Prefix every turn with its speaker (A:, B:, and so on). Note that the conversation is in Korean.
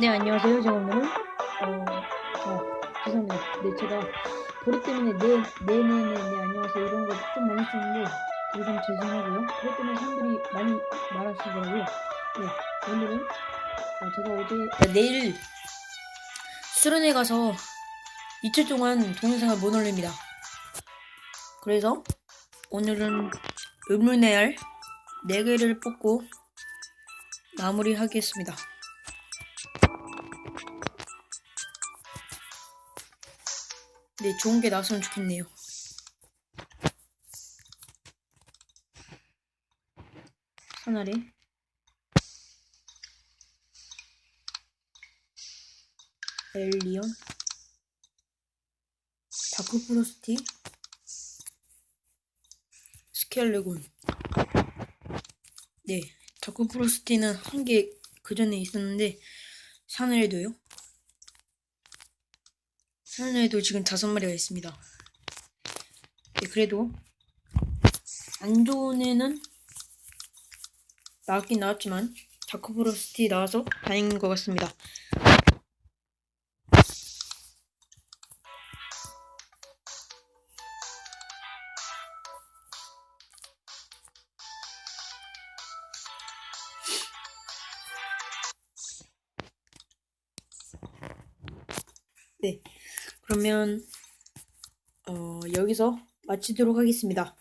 A: 네, 안녕하세요. 제가 오늘은, 어, 어, 죄송합니다. 네, 제가 보리 때문에 네, 네네 네, 네, 안녕하세요. 이런 거 좀 많이 썼는데, 이거 좀 죄송하고요. 그것 때문에 사람들이 많이 말하시더라고요. 네, 오늘은, 어, 제가 어제, 아, 내일 수련회 가서 이틀 동안 동영상을 못 올립니다. 그래서 오늘은 의문의 알 4개를 뽑고 마무리하겠습니다. 네, 좋은 게 나왔으면 좋겠네요. 하나래 엘리언 다크 프로스티 스켈레곤 네, 다크 프로스티는 한 개 그 전에 있었는데 샤넬도요. 샤넬도 지금 다섯 마리가 있습니다. 네, 그래도 안 좋은 애는 나왔긴 나왔지만 다크프로스티 나와서 다행인 것 같습니다. 네, 그러면 어, 여기서 마치도록 하겠습니다.